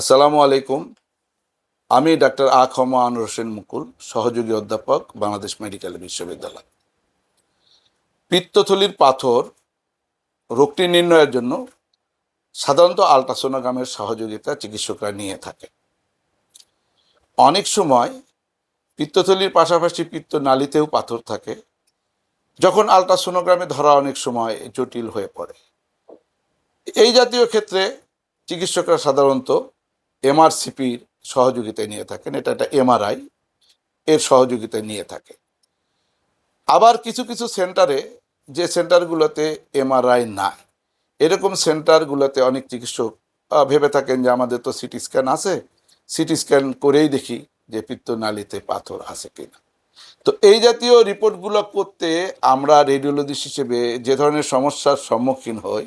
আসসালামু আলাইকুম। আমি ডাক্তার আখম আনোয়ার হোসেন মুকুল, সহযোগী অধ্যাপক, বাংলাদেশ মেডিকেল বিশ্ববিদ্যালয়। পিত্তথলির পাথর রোগটি নির্ণয়ের জন্য সাধারণত আলট্রাসোনোগ্রামের সহযোগিতা চিকিৎসকরা নিয়ে থাকে। অনেক সময় পিত্তথলির পাশাপাশি পিত্ত নালীতেও পাথর থাকে, যখন আলট্রাসোনোগ্রামে ধরা অনেক সময় জটিল হয়ে পড়ে। এই জাতীয় ক্ষেত্রে চিকিৎসকরা সাধারণত এমআরসিপির সহযোগিতায় নিয়ে থাকেন, এটা একটা এমআরআই এর সহযোগিতায় নিয়ে থাকে। আবার কিছু কিছু সেন্টারে যে সেন্টারগুলোতে এমআরআই নাই, এরকম সেন্টারগুলোতে অনেক চিকিৎসক ভেবে থাকেন যে আমাদের তো সিটি স্ক্যান আছে, সিটি স্ক্যান করেই দেখি যে পিত্তনালীতে পাথর আছে কিনা। তো এই জাতীয় রিপোর্টগুলো করতে আমরা রেডিওলজিস্ট হিসেবে যে ধরনের সমস্যার সম্মুখীন হই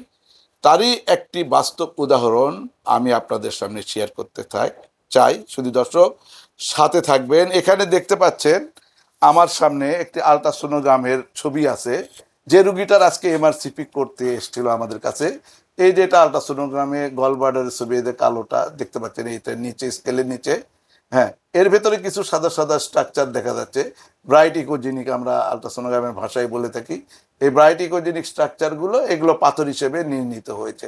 তারই একটি বাস্তব উদাহরণ আমি আপনাদের সামনে শেয়ার করতে থাক, চাই। শুধু দর্শক, সাথে থাকবেন। এখানে দেখতে পাচ্ছেন, আমার সামনে একটি আলট্রাসোনোগ্রামের ছবি আছে। যে রুগীটার আজকে এমআরসিপি করতে এসেছিল আমাদের কাছে, এই যে এটা আলট্রাসোনোগ্রামে গলবার্ডারের ছবি যে কালোটা, দেখতে পাচ্ছেন, এইটা নিচে স্কেলের নিচে। হ্যাঁ এর ভেতরে কিছু সাদা সাদা স্ট্রাকচার দেখা যাচ্ছে। ব্রাইট ইকোজেনিক আমরা আলট্রাসোনোগ্রামের ভাষায় বলে থাকি। এই ব্রাইট ইকোজেনিক স্ট্রাকচারগুলো এগুলো পাথর হিসেবে নির্ণীত হয়েছে।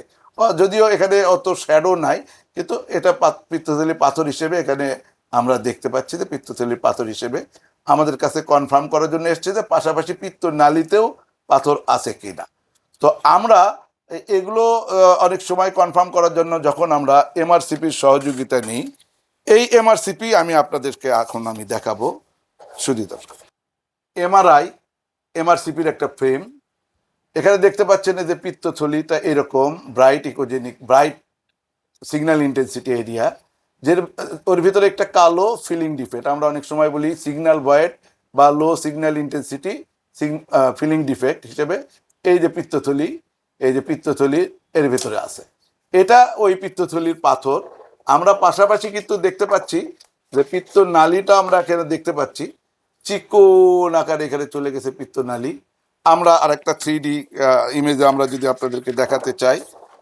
যদিও এখানে অত শ্যাডো নাই, কিন্তু এটা পাত- পিত্তথলি পাথর হিসেবে এখানে আমরা দেখতে পাচ্ছি যে পিত্তথলির পাথর হিসেবে আমাদের কাছে কনফার্ম করার জন্য এসছে যে পাশাপাশি পিত্ত নালীতেও পাথর আছে কিনা। তো আমরা এগুলো অনেক সময় কনফার্ম করার জন্য যখন আমরা এমআরসিপির সহযোগিতা নিই এই এমআরসিপি আমি আপনাদেরকে এখন আমি দেখাবো। শুধু দর্শক এমআরআই এমআরসিপির একটা ফ্রেম এখানে দেখতে পাচ্ছেন যে পিত্তথলিটা এরকম bright echogenic bright signal intensity area যে ওর ভিতরে একটা কালো ফিলিং ডিফেক্ট আমরা অনেক সময় বলি সিগন্যাল ভয়েড বা low signal intensity filling defect হিসেবে। এই যে পিত্তথলি, এই যে পিত্তথলি এর ভিতরে আছে। এটা ওই পিত্তথলির পাথর আমরা পাশাপাশি কিন্তু দেখতে পাচ্ছি যে পিত্ত নালীটা আমরা এখানে দেখতে পাচ্ছি। চিকন আকারে এখানে চলে গেছে পিত্তনালী আমরা আর একটা থ্রি ডি ইমেজে আমরা যদি আপনাদেরকে দেখাতে চাই,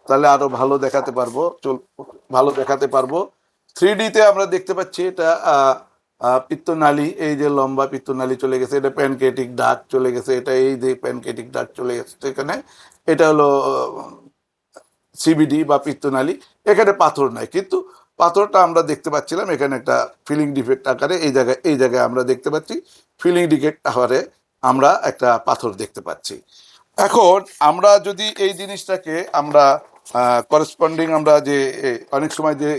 তাহলে আরও ভালো দেখাতে পারব, চল, ভালো দেখাতে পারব। থ্রি ডিতে আমরা দেখতে পাচ্ছি এটা পিত্তনালী এই যে লম্বা পিত্তনালী চলে গেছে, এটা প্যানকেটিক ডাক চলে গেছে, এটা এই যে প্যানকেটিক ডাক চলে গেছে এখানে। এটা হলো সিবিডি বা পিত্তনালী, এখানে পাথর নাই। কিন্তু পাথরটা আমরা দেখতে পাচ্ছিলাম, এখানে একটা ফিলিং ডিফেক্ট আকারে, এই জায়গায় এই জায়গায় আমরা দেখতে পাচ্ছি, ফিলিং ডিফেক্ট আকারে আমরা একটা পাথর দেখতে পাচ্ছি। এখন আমরা যদি এই জিনিসটাকে আমরা করেসপন্ডিং আমরা যে অনেক সময় যে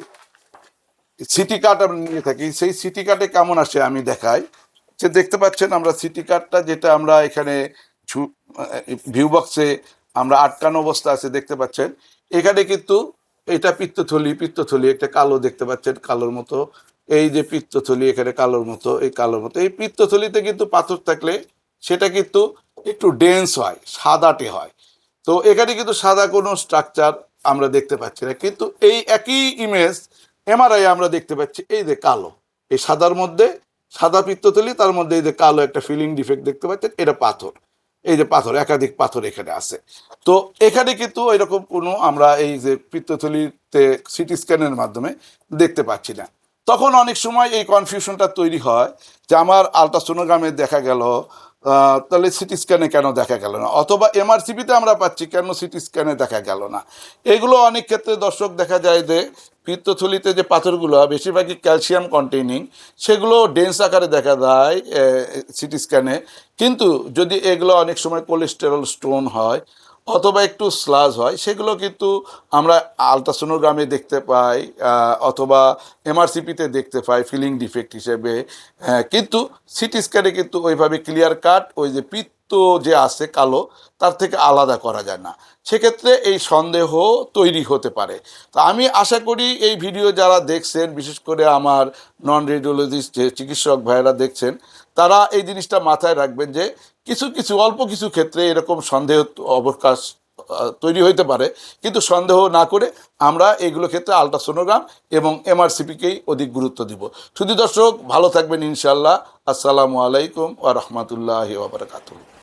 সিটি কার্ড আমরা নিয়ে থাকি, সেই সিটি কার্ডে কেমন আসে আমি দেখাই। যে দেখতে পাচ্ছেন আমরা সিটি কার্ডটা, যেটা আমরা এখানে ভিউ বক্সে আমরা আটকানো অবস্থা আছে, দেখতে পাচ্ছেন। এখানে কিন্তু এটা পিত্তথলি পিত্তথলি একটা কালো দেখতে পাচ্ছেন, কালোর মতো। এই যে পিত্তথলি, এখানে কালোর মতো, এই কালোর মতো। এই পিত্তথলিতে কিন্তু পাথর থাকলে সেটা কিন্তু একটু ডেন্স হয়, সাদাটে হয়। তো এখানে কিন্তু সাদা কোনো স্ট্রাকচার আমরা দেখতে পাচ্ছি না। কিন্তু এই একই ইমেজ এমআরআই আমরা দেখতে পাচ্ছি, এই যে কালো। এই সাদার মধ্যে সাদা পিত্তথলি, তার মধ্যে এই যে কালো একটা ফিলিং ডিফেক্ট দেখতে পাচ্ছেন, এটা পাথর। এই যে পাথর, একাধিক পাথর এখানে আছে। তো এখানে কিন্তু এরকম কোনো আমরা এই যে পিত্তথলিতে সিটি স্ক্যানের মাধ্যমে দেখতে পাচ্ছি না। তখন অনেক সময় এই কনফিউশনটা তৈরি হয় যে আমার আলট্রাসোনোগ্রামে দেখা গেল তাহলে সিটি স্ক্যানে কেন দেখা গেল না? অথবা এমআরসিপিতে আমরা পাচ্ছি কেন সিটি স্ক্যানে দেখা গেল না? এগুলো অনেক ক্ষেত্রে দর্শক দেখা যায় যে পিত্তথলিতে যে পাথরগুলো বেশিরভাগই ক্যালসিয়াম কন্টেনিং সেগুলো ডেন্স আকারে দেখা দেয় সিটি স্ক্যানে কিন্তু যদি এগুলো অনেক সময় কোলেস্টেরল স্টোন হয় অথবা একটু স্লাজ হয় সেগুলো কিন্তু আমরা আলট্রাসোনোগ্রামে দেখতে পাই অথবা এমআরসিপিতে দেখতে পাই ফিলিং ডিফেক্ট হিসেবে। হ্যাঁ, কিন্তু সিটি স্ক্যানে কিন্তু ওইভাবে ক্লিয়ার কাট ওই যে পিত্ত যে আছে কালো তার থেকে আলাদা করা যায় না। সেক্ষেত্রে এই সন্দেহ তৈরি হতে পারে। তো আমি আশা করি এই ভিডিও যারা দেখছেন বিশেষ করে আমার নন রেডিওলজিস্ট যে চিকিৎসক ভাইয়েরা দেখছেন তারা এই জিনিসটা মাথায় রাখবেন যে কিছু কিছু, অল্প কিছু ক্ষেত্রে এরকম সন্দেহ অবকাশ তৈরি হইতে পারে। কিন্তু সন্দেহ না করে আমরা এগুলো ক্ষেত্রে আলট্রাসোনোগ্রাম এবং এমআরসিপিকেই অধিক গুরুত্ব দিব। শুধু দর্শক, ভালো থাকবেন ইনশাল্লাহ আসসালামু আলাইকুম ওয়া রহমতুল্লাহ ওবরাকাতুল